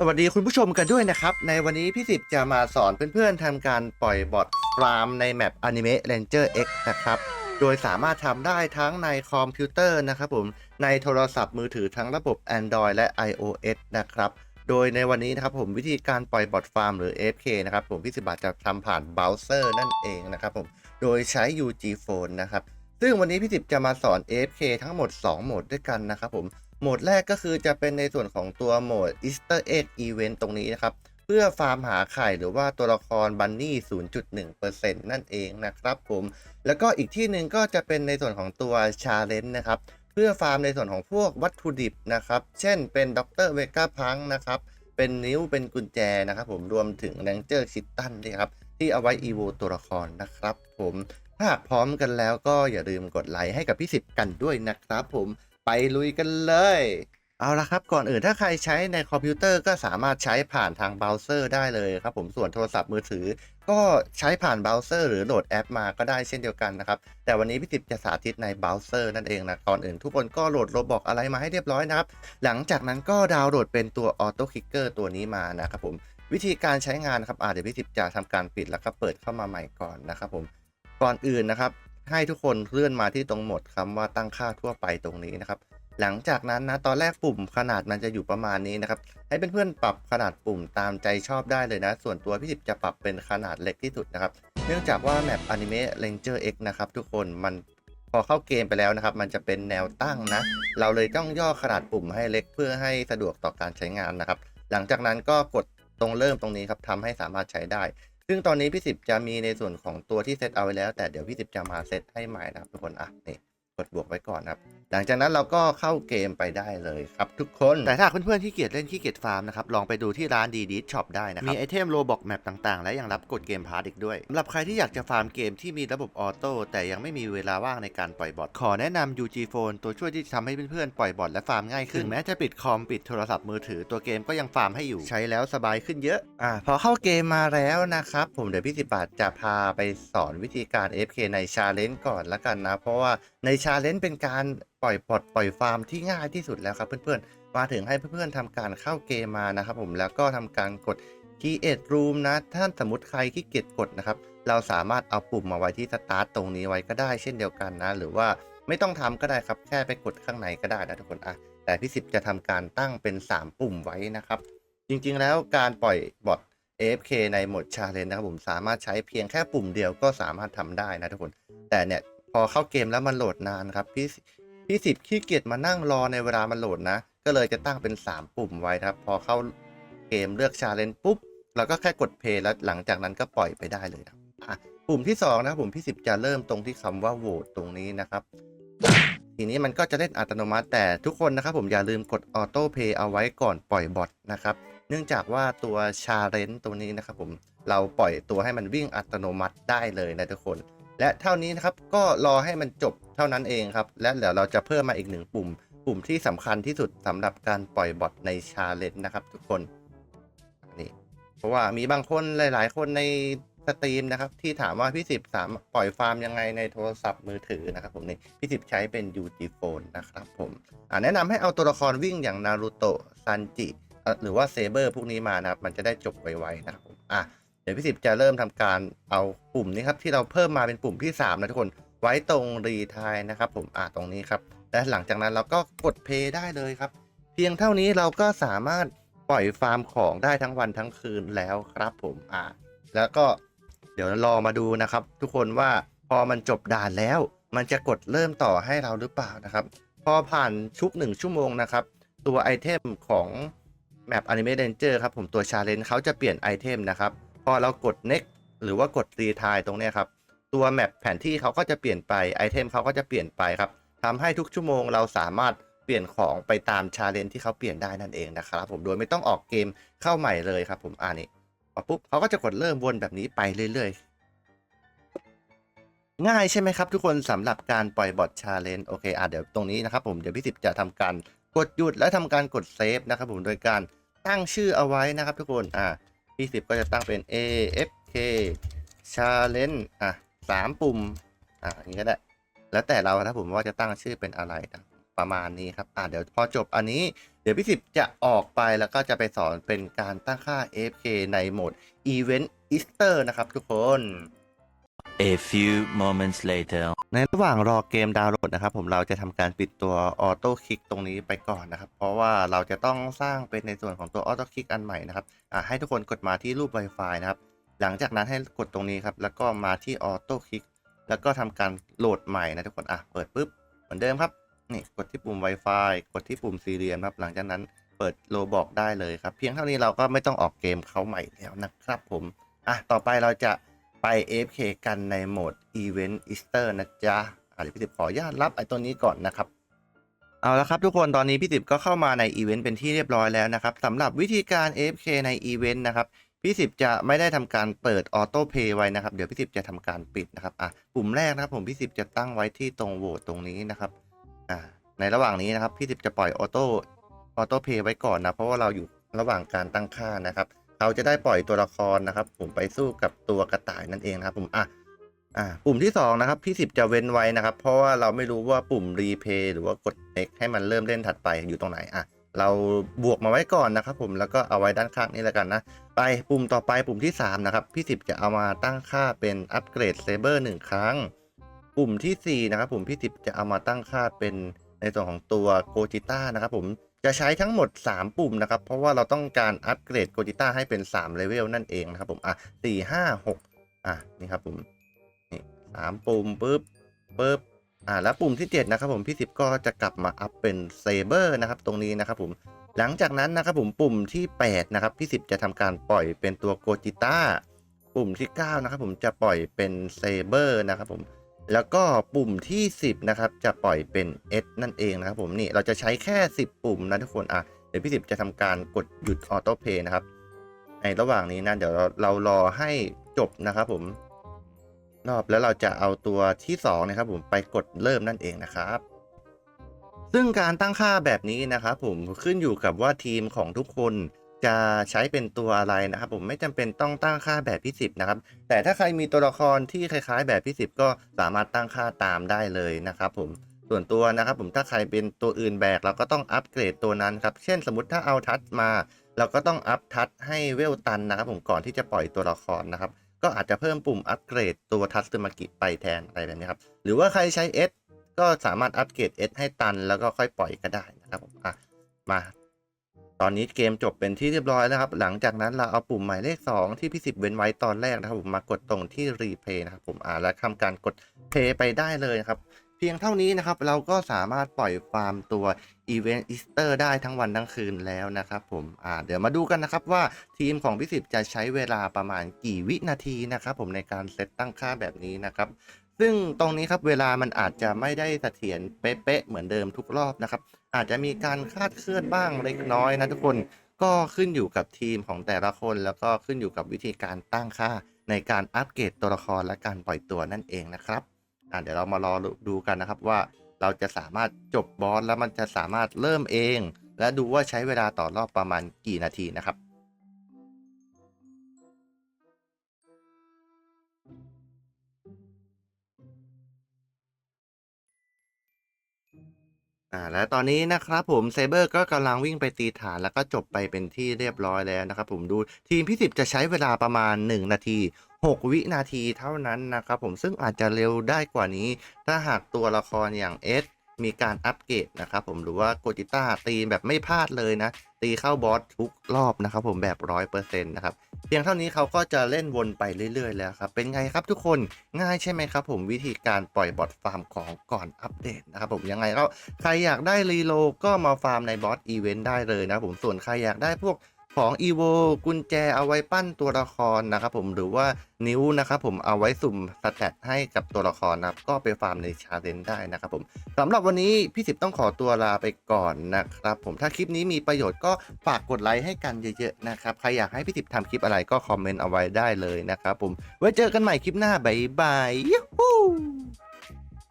สวัสดีคุณผู้ชมกันด้วยนะครับ ในวันนี้พี่สิบจะมาสอนเพื่อนๆทำการปล่อยบอทฟาร์มในแมป Anime Ranger X นะครับ โดยสามารถทำได้ทั้งในคอมพิวเตอร์นะครับผม ในโทรศัพท์มือถือทั้งระบบ Android และ iOS นะครับ โดยในวันนี้นะครับผมวิธีการปล่อยบอทฟาร์มหรือ AFK นะครับผมพี่สิบาทจะทำผ่านเบราว์เซอร์นั่นเองนะครับผม โดยใช้ UG Phone นะครับซึ่งวันนี้พี่สิบจะมาสอน AFK ทั้งหมด 2 โหมดด้วยกันนะครับผม โหมดแรกก็คือจะเป็นในส่วนของตัวโหมด Easter Egg Event ตรงนี้นะครับ เพื่อฟาร์มหาไข่หรือว่าตัวละครบันนี่ 0.1%นั่นเองนะครับผม แล้วก็อีกที่หนึ่งก็จะเป็นในส่วนของตัว Challenge นะครับ เพื่อฟาร์มในส่วนของพวกวัตถุดิบนะครับ เช่นเป็นด็อกเตอร์เวก้าพังนะครับ เป็นนิ้วเป็นกุญแจนะครับผมรวมถึงแรงเจอร์ชิตตันด้วยครับ ที่เอาไว้อีโวตัวละครนะครับผมถ้าพร้อมกันแล้วก็อย่าลืมกดไลค์ให้กับพี่สิบกันด้วยนะครับผม ไปลุยกันเลย เอาละครับก่อนอื่นถ้าใครใช้ในคอมพิวเตอร์ก็สามารถใช้ผ่านทางเบราว์เซอร์ได้เลยครับผมส่วนโทรศัพท์มือถือ ก็ใช้ผ่านเบราว์เซอร์หรือโหลดแอปมาก็ได้เช่นเดียวกันนะครับ แต่วันนี้พี่ติบจะสาธิตในเบราว์เซอร์นั่นเองนะก่อนอื่นทุกคนก็โหลดโรบอกอะไรมาให้เรียบร้อยนะครับ หลังจากนั้นก็ดาวน์โหลดเป็นตัวออโต้คลิกเกอร์ตัวนี้มานะครับผมวิธีการใช้งานครับอ่าเดี๋ยวพี่ติบจะทำการปิดแล้วก็เปิดเข้ามาใหม่ก่อนนะครับผมก่อนอื่นนะครับ ให้ทุกคนเลื่อนมาที่ตรงหมดคำว่าตั้งค่าทั่วไปตรงนี้นะครับ หลังจากนั้นนะตอนแรกปุ่มขนาดมันจะอยู่ประมาณนี้นะครับ ให้เพื่อนๆปรับขนาดปุ่มตามใจชอบได้เลยนะ ส่วนตัวพี่สิบจะปรับเป็นขนาดเล็กที่สุดนะครับ เนื่องจากว่าแมป Anime Ranger X นะครับทุกคนมันพอเข้าเกมไปแล้วนะครับ มันจะเป็นแนวตั้งนะ เราเลยต้องย่อขนาดปุ่มให้เล็กเพื่อให้สะดวกต่อการใช้งานนะครับ หลังจากนั้นก็กดตรงเริ่มตรงนี้ครับทำให้สามารถใช้ได้ ซึ่งตอนนี้พี่สิบจะมีในส่วนของตัวที่เซตเอาไว้แล้ว แต่เดี๋ยวพี่สิบจะมาเซตให้ใหม่นะครับทุกคนอะนี่ กดบวกไว้ก่อนนะครับ หลังจากนั้นเราก็เข้าเกมไปได้เลยครับทุกคน แต่ถ้าเพื่อนๆที่เกียจเล่นขี้เกียจฟาร์มนะครับ ลองไปดูที่ร้านดีดีช็อปได้นะครับ มีไอเทมโลบอกแมปต่างๆ และยังรับกดเกมพาร์ตอีกด้วยสำหรับใครที่อยากจะฟาร์มเกมที่มีระบบออโต้แต่ยังไม่มีเวลาว่างในการปล่อยบอทขอแนะนำ UG Phone ตัวช่วยที่ทำให้เพื่อนๆปล่อยบอทและฟาร์มง่ายขึ้นถึงแม้จะปิดคอมปิดโทรศัพท์มือถือตัวเกมก็ยังฟาร์มให้อยู่ใช้แล้วสบายขึ้นเยอะอ่าพอเข้าเกมมาแล้วนะครับผมเดี๋ยวพี่สิบบาทจะพาไปสอนวิธีการ FK ในชาเลนจ์ก่อนละกันนะเพราะว่าในชชาเลนจ์เป็นการปล่อยบอทปล่อยฟาร์มที่ง่ายที่สุดแล้วครับเพื่อนๆ มาถึงให้เพื่อนๆทำการเข้าเกมมานะครับผมแล้วก็ทำการกด Create Room นะถ้าสมมติใครขี้เกียจกดนะครับ เราสามารถเอาปุ่มมาไว้ที่ Start ตรงนี้ไว้ก็ได้เช่นเดียวกันนะ หรือว่าไม่ต้องทำก็ได้ครับแค่ไปกดข้างในก็ได้นะทุกคนอะแต่พี่สิบจะทำการตั้งเป็น 3 ปุ่มไว้นะครับ จริงๆแล้วการปล่อยบอท AFK ในโหมด Challenge นะครับผมสามารถใช้เพียงแค่ปุ่มเดียวก็สามารถทำได้นะทุกคน แต่เนี่ย พอเข้าเกมแล้วมันโหลดนานครับ พี่พี่สิบขี้เกียจมานั่งรอในเวลามันโหลดนะ ก็เลยจะตั้งเป็น 3 ปุ่มไว้ครับ พอเข้าเกมเลือกชาเลนจ์ปุ๊บเราก็แค่กดเพย์แล้วหลังจากนั้นก็ปล่อยไปได้เลยครับปุ่มที่ 2 นะครับผมพี่สิบจะเริ่มตรงที่คำว่าโหวตตรงนี้นะครับ ทีนี้มันก็จะเล่นอัตโนมัติแต่ทุกคนนะครับผมอย่าลืมกดออโต้เพย์เอาไว้ก่อนปล่อยบอทนะครับเนื่องจากว่าตัวชาเลนจ์ตัวนี้นะครับผมเราปล่อยตัวให้มันวิ่งอัตโนมัติได้เลยนะทุกคน และเท่านี้นะครับก็รอให้มันจบเท่านั้นเองครับ และเดี๋ยวเราจะเพิ่มมาอีกหนึ่งปุ่ม ปุ่มที่สำคัญที่สุดสำหรับการปล่อยบอทในชาเลนจ์นะครับ ทุกคนนี่เพราะว่ามีบางคนหลาย ๆ คนในสตรีมนะครับที่ถามว่าพี่สิบสามารถปล่อยฟาร์มยังไงในโทรศัพท์มือถือนะครับผมนี่พี่สิบใช้เป็น UG Phone นะครับผมแนะนำให้เอาตัวละครวิ่งอย่างนารูโตะซันจิหรือว่าเซเบอร์พวกนี้มานะครับมันจะได้จบไวๆนะครับผมอะ ดี๋ยวพี่สิบจะเริ่มทำการเอาปุ่มนี้ครับที่เราเพิ่มมาเป็นปุ่มที่ 3 นะทุกคนไว้ตรงรีทายนะครับ ผมอ่าตรงนี้ครับและหลังจากนั้นเราก็กดเพย์ได้เลยครับ เพียงเท่านี้เราก็สามารถปล่อยฟาร์มของได้ทั้งวันทั้งคืนแล้วครับ ผมอ่า แล้วก็เดี๋ยวรอมาดูนะครับ ทุกคนว่าพอมันจบด่านแล้ว มันจะกดเริ่มต่อให้เราหรือเปล่านะครับ พอผ่านชุกหนึ่งชั่วโมงนะครับ ตัวไอเทมของแมป Anime Ranger ครับผมตัว Challenge เขาจะเปลี่ยนไอเทมนะครับ พอเรากด next หรือว่ากด retry ตรงเนี้ยครับ ตัวแมปแผนที่เขาก็จะเปลี่ยนไปไอเทมเขาก็จะเปลี่ยนไปครับทำให้ทุกชั่วโมงเราสามารถเปลี่ยนของไปตามชาเลนที่เขาเปลี่ยนได้นั่นเองนะครับผมโดยไม่ต้องออกเกมเข้าใหม่เลยครับ ผมอ่านี่พอปุ๊บเขาก็จะกดเริ่มวนแบบนี้ไปเรื่อยๆ ง่ายใช่ไหมครับ ทุกคนสำหรับการปล่อยบอทชาเลนโอเคอะเดี๋ยวตรงนี้นะครับผมเดี๋ยวพี่สิบจะทำการกดหยุดและทำการกดเซฟนะครับผมโดยการตั้งชื่อเอาไว้นะครับทุกคนอ่า พี่สิบก็จะตั้งเป็น AFK Challenge อะสามปุ่ม อะอย่างนี้ก็ได้ แล้วแต่เราถ้าผมว่าจะตั้งชื่อเป็นอะไรนะประมาณนี้ครับ อ่าเดี๋ยวพอจบอันนี้ เดี๋ยวพี่สิบจะออกไปแล้วก็จะไปสอนเป็นการตั้งค่า AFK ในโหมด Event Easter นะครับทุกคน A few moments later. ในระหว่างรอเกมดาวน์โหลดนะครับ ผมเราจะทำการปิดตัวออโต้คลิกตรงนี้ไปก่อนนะครับ เพราะว่าเราจะต้องสร้างเป็นในส่วนของตัวออโต้คลิกอันใหม่นะครับอ่าให้ทุกคนกดมาที่รูป Wi-Fi นะครับ หลังจากนั้นให้กดตรงนี้ครับ แล้วก็มาที่ออโต้คลิกแล้วก็ทำการโหลดใหม่นะทุกคนอะเปิดปุ๊บเหมือนเดิมครับนี่กดที่ปุ่ม Wi-Fi กดที่ปุ่มสี่เหลี่ยมครับ หลังจากนั้นเปิดโลบอกได้เลยครับ เพียงเท่านี้เราก็ไม่ต้องออกเกมเขาใหม่แล้วนะครับผมอะต่อไปเราจะ ไป AFK กันในโหมด Event Easter นะจ๊ะอะเดี๋ยวพี่สิบขออนุญาตรับไอ้ตัวนี้ก่อนนะครับเอาละครับทุกคนตอนนี้พี่สิบก็เข้ามาในอีเวนต์เป็นที่เรียบร้อยแล้วนะครับสำหรับวิธีการ AFK ในอีเวนต์นะครับพี่สิบจะไม่ได้ทำการเปิดออโต้เพย์ไว้นะครับ เดี๋ยวพี่สิบจะทำการปิดนะครับอะปุ่มแรกนะครับผมพี่สิบจะตั้งไว้ที่ตรงโหวตตรงนี้นะครับอ่าในระหว่างนี้นะครับพี่สิบจะปล่อยออโต้ออโต้เพย์ไว้ก่อนนะเพราะว่าเราอยู่ระหว่างการตั้งค่านะครับ เราจะได้ปล่อยตัวละครนะครับ ผมไปสู้กับตัวกระต่ายนั่นเองนะครับ ผมอะอ่าปุ่มที่ 2 นะครับพี่สิบจะเว้นไว้นะครับ เพราะว่าเราไม่รู้ว่าปุ่มรีเพย์หรือว่ากด X ให้มันเริ่มเล่นถัดไปอยู่ตรงไหนอะเราบวกมาไว้ก่อนนะครับ ผมแล้วก็เอาไว้ด้านข้างนี้แล้วกันนะ ไปปุ่มต่อไปปุ่มที่ 3 นะครับ พี่สิบจะเอามาตั้งค่าเป็นอัปเกรดเซเบอร์หนึ่งครั้ง ปุ่มทีสี่4 นะครับ ผมพี่สิบจะเอามาตั้งค่าเป็นในส่วนของตัวโกจิต้านะครับ ผม จะใช้ทั้งหมด 3 ปุ่มนะครับ เพราะว่าเราต้องการอัปเกรดโกจิต้าให้เป็น3เลเวลนั่นเองนะครับผมอะสี่ห้าหกอะนี่ครับผมนี่สามปุ่มปุ๊บปุ๊บอ่าแล้วปุ่มที่ 7 นะครับผมพี่สิบก็จะกลับมาอัพเป็นเซเบอร์นะครับตรงนี้นะครับผมหลังจากนั้นนะครับผมปุ่มที่ 8 นะครับพี่สิบจะทำการปล่อยเป็นตัวโกจิต้าปุ่มที่ 9 นะครับผมจะปล่อยเป็นเซเบอร์นะครับผม แล้วก็ปุ่มที่ 10 นะครับ จะปล่อยเป็น S นั่นเองนะครับผมนี่เราจะใช้แค่ 10 ปุ่มนะทุกคนอะเดี๋ยวพี่สิบจะทำการกดหยุดออโต้เพย์นะครับ ในระหว่างนี้นะเดี๋ยวเราเรารอให้จบนะครับผมรอบแล้วเราจะเอาตัวที่2นะครับผมไปกดเริ่มนั่นเองนะครับ ซึ่งการตั้งค่าแบบนี้นะครับผมขึ้นอยู่กับว่าทีมของทุกคน จะใช้เป็นตัวอะไรนะครับ ผมไม่จำเป็นต้องตั้งค่าแบบพี่สิบนะครับ แต่ถ้าใครมีตัวละครที่คล้ายๆ แบบพี่สิบก็สามารถตั้งค่าตามได้เลยนะครับ ผมส่วนตัวนะครับผมถ้าใครเป็นตัวอื่นแบกเราก็ต้องอัปเกรดตัวนั้นครับ เช่นสมมติถ้าเอาทัชมา เราก็ต้องอัพทัชให้เวลตันนะครับผมก่อนที่จะปล่อยตัวละครนะครับ ก็อาจจะเพิ่มปุ่มอัปเกรดตัวทัสซึมากิไปแทนอะไรแบบนี้ครับ หรือว่าใครใช้ S ก็สามารถอัปเกรด S ให้ตัน แล้วก็ค่อยปล่อยก็ได้นะครับผมอะมา ตอนนี้เกมจบเป็นที่เรียบร้อยแล้วครับ หลังจากนั้นเราเอาปุ่มหมายเลข 2 ที่พี่สิบเว้นไว้ตอนแรกนะครับผมมากดตรงที่รีเพย์นะครับผมอ่าแล้วทำการกดเพย์ไปได้เลยครับ เพียงเท่านี้นะครับ เราก็สามารถปล่อยฟาร์มตัว Event Easter ได้ทั้งวันทั้งคืนแล้วนะครับผมอ่าเดี๋ยวมาดูกันนะครับว่าทีมของพี่สิบจะใช้เวลาประมาณกี่วินาทีนะครับผมในการเซตตั้งค่าแบบนี้นะครับ ซึ่งตรงนี้ครับเวลามันอาจจะไม่ได้เสถียรเป๊ะๆเหมือนเดิมทุกรอบนะครับ อาจจะมีการคาดเคลื่อนบ้างเล็กน้อยนะทุกคนก็ขึ้นอยู่กับทีมของแต่ละคน แล้วก็ขึ้นอยู่กับวิธีการตั้งค่าในการอัปเกรดตัวละครและการปล่อยตัวนั่นเองนะครับเดี๋ยวเรามารอดูกันนะครับว่าเราจะสามารถจบบอสแล้วมันจะสามารถเริ่มเอง และดูว่าใช้เวลาต่อรอบประมาณกี่นาทีนะครับ อ่าและตอนนี้นะครับผมเซเบอร์ก็กำลังวิ่งไปตีฐานแล้วก็จบไปเป็นที่เรียบร้อยแล้วนะครับผมดูทีมพี่สิบจะใช้เวลาประมาณ 1 นาที 6 วินาทีเท่านั้นนะครับผมซึ่งอาจจะเร็วได้กว่านี้ ถ้าหากตัวละครอย่างเอสมีการอัปเกรดนะครับผมหรือว่าโกจิต้าตีแบบไม่พลาดเลยนะ ตีเข้าบอสทุกรอบนะครับผมแบบร้อยเปอร์เซ็นต์นะครับเพียงเท่านี้เขาก็จะเล่นวนไปเรื่อยๆ แล้วครับ เป็นไงครับทุกคนง่ายใช่ไหมครับผมวิธีการปล่อยบอทฟาร์มของก่อนอัปเดตนะครับผมยังไงก็ใครอยากได้รีโลก็มาฟาร์มในบอสอีเวนต์ได้เลยนะผมส่วนใครอยากได้พวก ของอีโวกุญแจเอาไว้ปั้นตัวละครนะครับผมหรือว่านิ้วนะครับผมเอาไว้สุ่มสแตทให้กับตัวละครนะครับก็ไปฟาร์มในชาเลนจ์ได้นะครับผมสำหรับวันนี้พี่สิบต้องขอตัวลาไปก่อนนะครับผมถ้าคลิปนี้มีประโยชน์ก็ฝากกดไลค์ให้กันเยอะๆนะครับใครอยากให้พี่สิบทำคลิปอะไรก็คอมเมนต์เอาไว้ได้เลยนะครับผมไว้เจอกันใหม่คลิปหน้าบ๊ายบายยูฮู